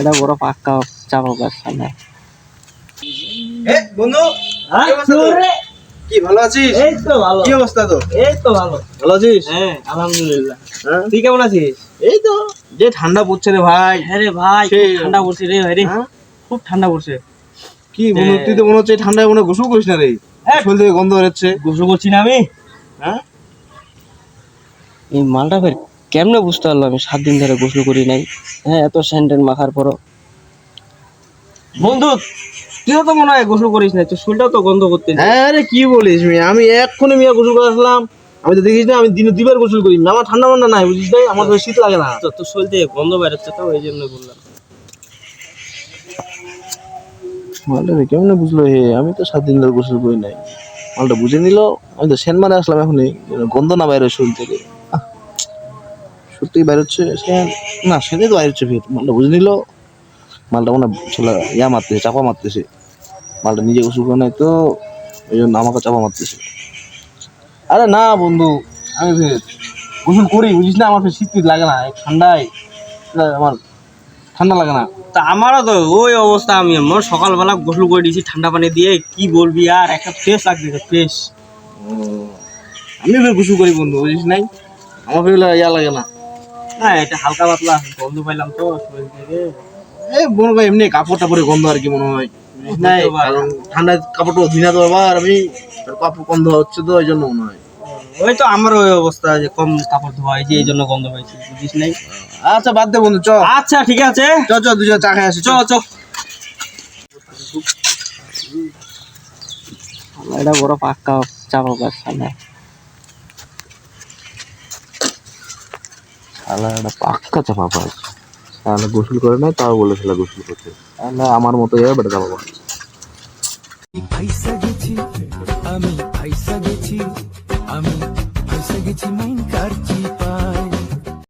এটা বড় পাক্কা চাপা গাছ সামনে এ বন্ধু হ্যাঁ, কি অবস্থা তোর? কি ভালো আছিস? এই তো ভালো। কি অবস্থা তো এই তো ভালো। ভালো আছিস? হ্যাঁ আলহামদুলিল্লাহ। হ্যাঁ? তুই কেমন আছিস? এই তো যে ঠান্ডা পড়ছে রে ভাই। হ্যাঁ রে ভাই ঠান্ডা পড়ছে রে ভাই রে। হ্যাঁ? খুব ঠান্ডা পড়ছে। কি বন্ধু হ্যাঁ। তুই তো মনে হচ্ছে ঠান্ডায় মনে গোসল করিস না রে। হ্যাঁ। শরীর থেকে গন্ধ বেরোচ্ছে। গোসল করছি না আমি। হ্যাঁ? এই মালটা ফের কেমনে বুঝতে পারল আমি সাত দিন ধরে গোসল করি নাই? হ্যাঁ এত স্যান্ডেল মাখার পরও। বন্ধু তুইও তো মনে হয় গোসল করিস না তোর শরীরটাও তো গন্ধ করতে হ্যাঁ রে কি বলিস মিয়া? আমি এক্ষুনি মিয়া গোসল করে আসলাম। আমি তো দেখিস না আমি দিনে দুবার গোসল করি। আমার ঠান্ডা মান্ডা নাই বুঝিস ভাই আমার তো শীত লাগে না। তো তোর শরীর থেকে গন্ধ বেরোচ্ছে তো এই জন্য বললাম। মালটা রে কেমনে বুঝলো হে? আমি তো সাত দিন ধরে গোসল করি নাই। মালটা বুঝে নিল আমি তো সেন মারে আসলাম এখনই গন্ধ না বাইরে শরীর থেকে। আহ, সত্যি বাইরে হচ্ছে না সেনে তো বাইরে হচ্ছে ফের মালটা বুঝে নিল। মালটা মনে হয় ছেলে ইয়া মারতেছে চাপা মারতেছে। মালটা নিজে গোসল করে নাই তো ওই জন্য আমাকে চাপা মারতেছে। আরে না বন্ধু আমি ফের গোসল করি বুঝিস না আমার ফের শীত ফীত লাগে না ঠান্ডায়। আমার ঠান্ডা লাগে না। তা আমারও তো ওই অবস্থা আমি আমার সকালবেলা গোসল করে দিয়েছি ঠান্ডা পানি দিয়ে কি বলবি আর একটা ফ্রেশ লাগছে ফ্রেশ আমি ফের গোসল করি বন্ধু বুঝিস নাই? আমার ফের ইয়া লাগে না। না এটা হালকা পাতলা গন্ধ পাইলাম তো শরীর থেকে। এই মনে হয় এমনি কাপড় টাপড়ে গন্ধ আর কি মনে হয়। নাই। কারণ ঠান্ডায় কাপড়টা ধুই তো আবার আমি কাপড় গন্ধ হচ্ছে তো ওই জন্য মনে হয়। ওই তো আমার ওই অবস্থা যে কম কাপড় ধোয়া হয়েছে এই জন্য গন্ধ পাইছি বুঝিস নাই? আচ্ছা বাদ দে বন্ধু চ। আচ্ছা ঠিক আছে। চ চ দুজন চা খাই আসি চ। চ এটা বড় পাক্কা চাপা গাছ শালা একটা পাক্কা চাপা পায় তাহলে গোসল করে নেয় তাও বলে শালা গোসল করতে। আল্লাহ আমার মতো যাবে বেটা চাপা পায় ফাইসা গেছি, আমি ফাইসা গেছি, আমি ফাইসা গেছি